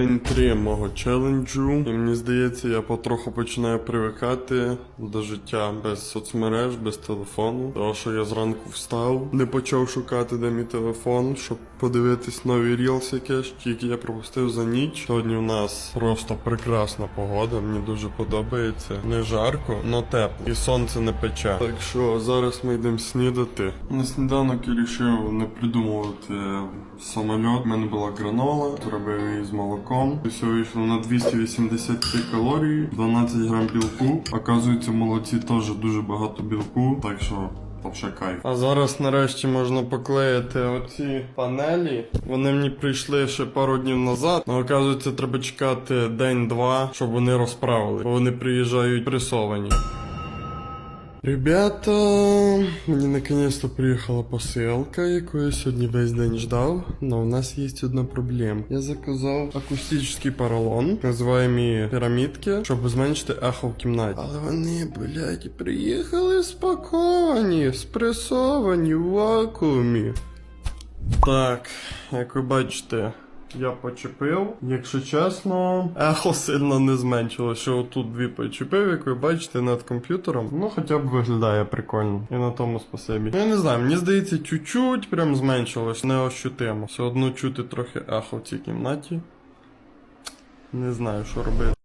День 3 мого челенджу, і мені здається, я потроху починаю привикати до життя без соцмереж, без телефону. Тому що я зранку встав, не почав шукати, де мій телефон, щоб подивитись нові рілс якесь, які я пропустив за ніч. Сьогодні у нас просто прекрасна погода, мені дуже подобається. Не жарко, но тепло. І сонце не пече. Так що зараз ми йдемо снідати. На сніданок я вирішив не придумувати самольот. У мене була гранола, зробив її з молоком. Все вийшло на 283 калорії, 12 грам білку. Оказується, в молоці теж дуже багато білку, так що. Кайф. А зараз нарешті можна поклеїти оці панелі. Вони мені прийшли ще пару днів назад. але оказується, треба чекати день-два, щоб вони розправили. Бо вони приїжджають пресовані. Ребята, мені наконец-то приїхала посилка, яку я сьогодні весь день ждав. Но у нас є одна проблема. Я заказав акустичний поролон, називаємо пірамідки, щоб зменшити ехо в кімнаті. Але вони, блядь, приїхали спаковані, спресовані в вакуумі. Так, як ви бачите, я почепив. Якщо чесно, ехо сильно не зменшило. Що отут дві почепив, як ви бачите, над комп'ютером. Ну, хоча б виглядає прикольно. І на тому спасибі. Ну, я не знаю, мені здається, чуть-чуть прям зменшилось, не ощутимо. Все одно чути трохи ехо в цій кімнаті. Не знаю, що робити.